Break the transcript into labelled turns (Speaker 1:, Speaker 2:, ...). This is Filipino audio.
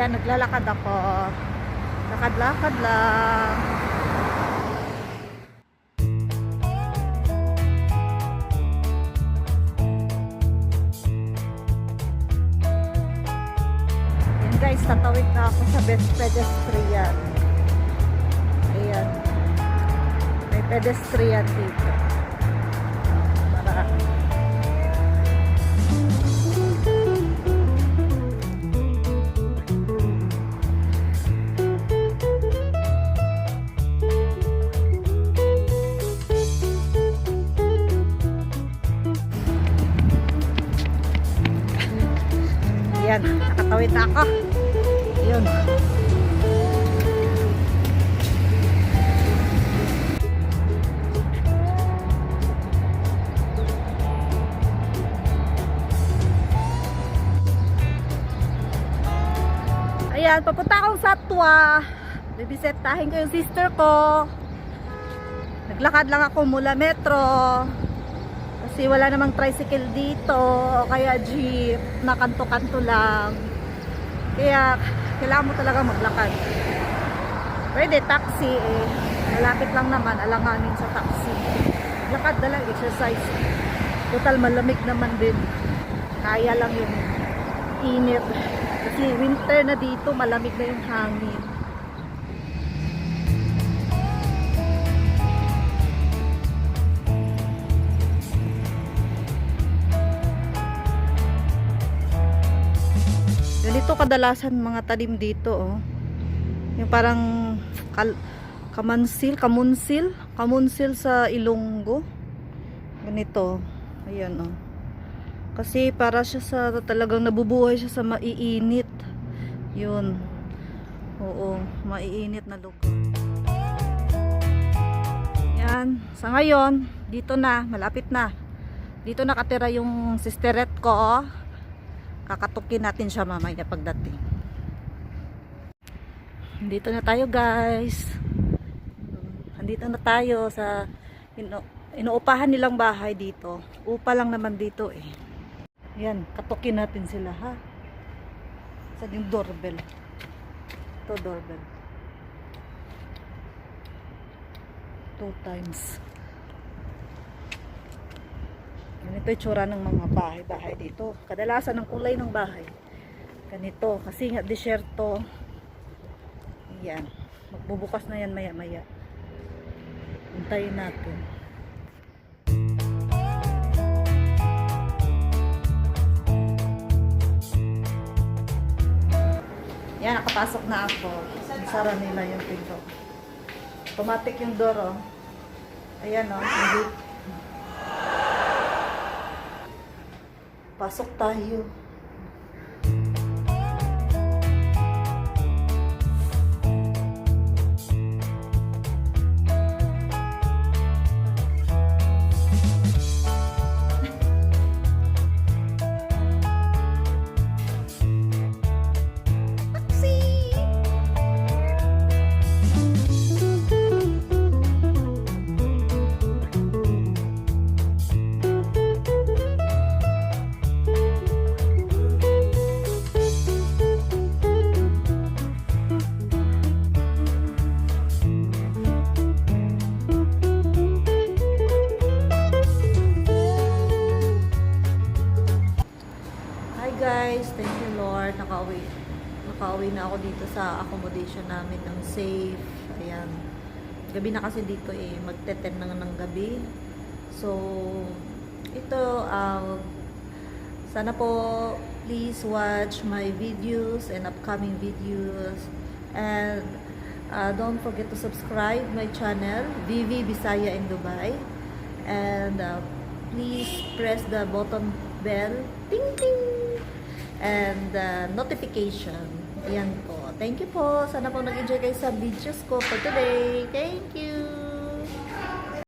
Speaker 1: Yan, naglalakad ako. Lakad-lakad lang. Yan guys, tatawid na ako sa best pedestrian. Ayan. May pedestrian dito. Para nakatawid na ako. Yun. Ayan, papunta akong Satwa. Bibisitahin ko yung sister ko. Naglakad lang ako mula metro. Kasi wala namang tricycle dito o kaya jeep na kanto-kanto lang. Kaya kailangan mo talaga maglakad. Pwede taxi eh. Malapit lang naman alanganin sa taxi. Lakad na lang exercise. Total malamig naman din. Kaya lang yung init. Kasi winter na dito malamig na yung hangin. Kadalasan mga talim dito, oh. Yung parang kal kamansil, kamunsil, kamunsil sa Ilonggo. Ganito. Ayan, oh. Kasi para siya sa talagang nabubuhay siya sa maiinit. Yun. Oo, maiinit na lugar. Yan. Sa ngayon, dito na, malapit na. Dito nakatira yung sisteret ko, oh kakatukin natin siya mamaya pagdating. Dito na tayo guys. Andito na tayo sa inu inuupahan nilang bahay dito. Upa lang naman dito eh. Yan katukin natin sila ha? Sa yung doorbell? Ito doorbell. Two times Ganito yung tsura ng mga bahay-bahay dito. Kadalasan ng kulay ng bahay. Ganito. Kasi nga, disyerto. Yan. Magbubukas na yan maya-maya. Hintayin natin. Yan, nakapasok na ako. Sara nila yung pinto. Automatic yung door, oh. Ayan, oh. Pasok tayo. Guys, thank you Lord. Nakauwi, nakauwi na ako dito sa accommodation namin ng safe. Ayan. Gabi na kasi dito eh, magte-10 na ng gabi. So, ito, uh, sana po please watch my videos and upcoming videos. And uh, don't forget to subscribe my channel, Vivi Bisaya in Dubai. And uh, please press the button bell, ting ting, and uh, notification. Ayan po. Thank you po. Sana po nag-enjoy kayo sa videos ko for today. Thank you.